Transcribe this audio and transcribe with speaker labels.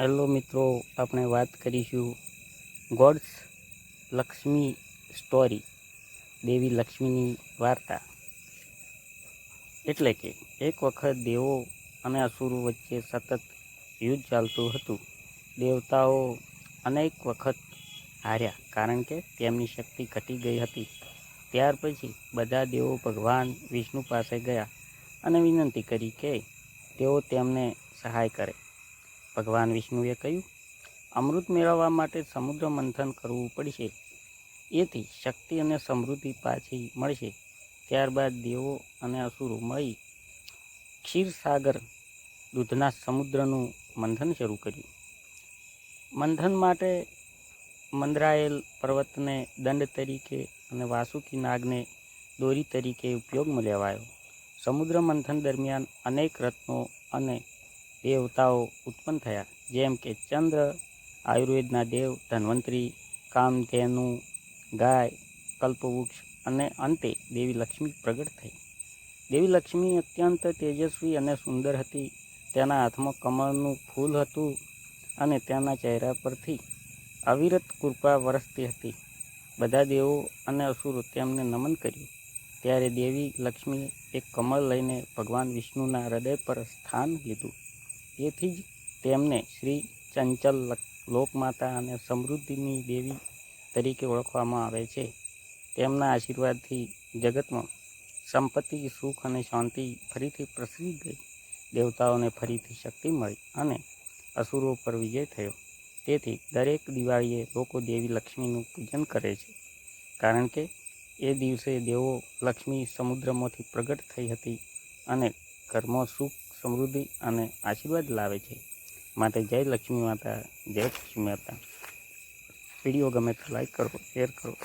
Speaker 1: Hello મિત્રો, આપણે વાત કરીશું ગોડ્સ લક્ષ્મી સ્ટોરી દેવી લક્ષ્મીની વાર્તા. એટલે કે એક વખત દેવો અને અસુરો વચ્ચે સતત યુદ્ધ ચાલતું હતું. દેવતાઓ અનેક વખત હાર્યા કારણ કે તેમની શક્તિ ઘટી ગઈ હતી. ત્યાર પછી બધા દેવો ભગવાન વિષ્ણુ પાસે ગયા અને વિનંતી કરી કે તેઓ તેમને સહાય કરે. ભગવાન વિષ્ણુએ કહ્યું, અમૃત મેળવવા માટે સમુદ્ર મંથન કરવું પડશે. એથી શક્તિ અને સમૃદ્ધિ પાછી મળશે. ત્યારબાદ દેવો અને અસુરો મળી ક્ષીરસાગર દૂધના સમુદ્રનું મંથન શરૂ કર્યું. મંથન માટે મંદરાયેલ પર્વતને દંડ તરીકે અને વાસુકી નાગને દોરી તરીકે ઉપયોગમાં લેવાયો સમુદ્ર મંથન દરમિયાન અનેક રત્નો અને દેવતાઓ ઉત્પન્ન થયા. જેમ કે ચંદ્ર, આયુર્વેદના દેવ, ધન્વંતરી, કામધેનુ, ગાય, કલ્પવૃક્ષ અને અંતે દેવી લક્ષ્મી પ્રગટ થઈ. દેવી લક્ષ્મી અત્યંત તેજસ્વી અને સુંદર હતી. તેના હાથમાં કમળનું ફૂલ હતું અને તેના ચહેરા પરથી અવિરત કૃપા વરસતી હતી. બધા દેવો અને અસુરો તેમને નમન કર્યું. ત્યારે દેવી લક્ષ્મીએ એક કમળ લઈને ભગવાન વિષ્ણુના હૃદય પર સ્થાન લીધું. તેથી જ તેમને શ્રી ચંચલ લોકમાતા અને સમૃદ્ધિની દેવી તરીકે ઓળખવામાં આવે છે. તેમના આશીર્વાદથી જગતમાં સંપત્તિ, સુખ અને શાંતિ ફરીથી પ્રસરી ગઈ દેવતાઓને ફરીથી શક્તિ મળી અને અસુરો પર વિજય થયો. તેથી દરેક દિવાળીએ લોકો દેવી લક્ષ્મીનું પૂજન કરે છે. કારણ કે એ દિવસે દેવો લક્ષ્મી સમુદ્રમાંથી પ્રગટ થઈ હતી અને ઘરમાં સુખ સમૃદ્ધિ અને આશીર્વાદ લાવે છે. માટે જય લક્ષ્મી માતા, જય લક્ષ્મી માતા. વીડિયો ગમે તો લાઈક કરો શેર કરો